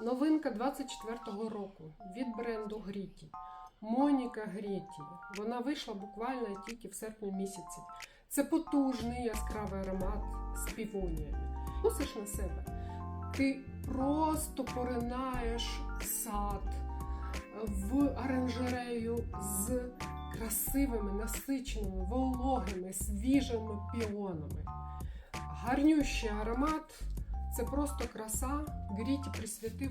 Новинка 24-го року від бренду Гріті. Моніка Гріті. Вона вийшла буквально тільки в серпні місяці. Це потужний яскравий аромат з півоніями. Носиш на себе. Ти просто поринаєш в сад, в оранжерею з красивими, насиченими, вологими, свіжими піонами. Гарнющий аромат це просто краса. Гріті присвятив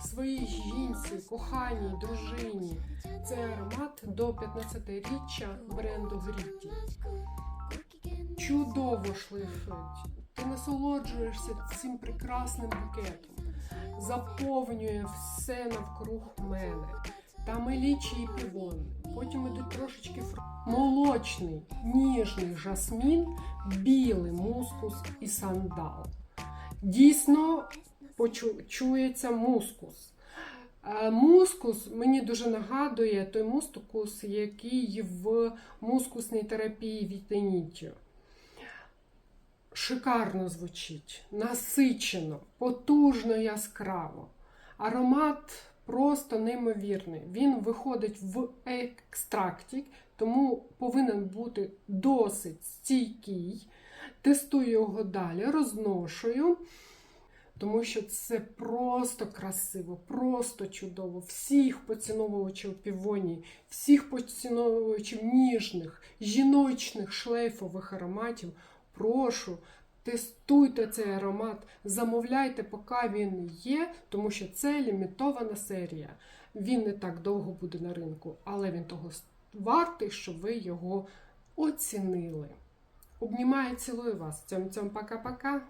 своїй жінці, коханій, дружині. Цей аромат до 15-річчя бренду Гріті. Чудово шлейфить. Ти насолоджуєшся цим прекрасним букетом. Заповнює все навкруг мене. Там і і півони. Потім ідуть трошечки фр... молочний, ніжний жасмін, білий мускус і сандал. Дійсно почу- чується мускус. Мускус мені дуже нагадує той мускус, який в мускусній терапії вітаніттю. Шикарно звучить, насичено, потужно яскраво. Аромат просто неймовірний. Він виходить в екстракті, тому повинен бути досить стійкий. Тестую його далі, розношую, тому що це просто красиво, просто чудово. Всіх поціновувачів півонії, всіх поціновувачів ніжних, жіночних шлейфових ароматів. Прошу, тестуйте цей аромат, замовляйте, поки він є, тому що це лімітована серія. Він не так довго буде на ринку, але він того вартий, щоб ви його оцінили. Обнімаю, цілую вас. Цьом-цьом, пока-пока.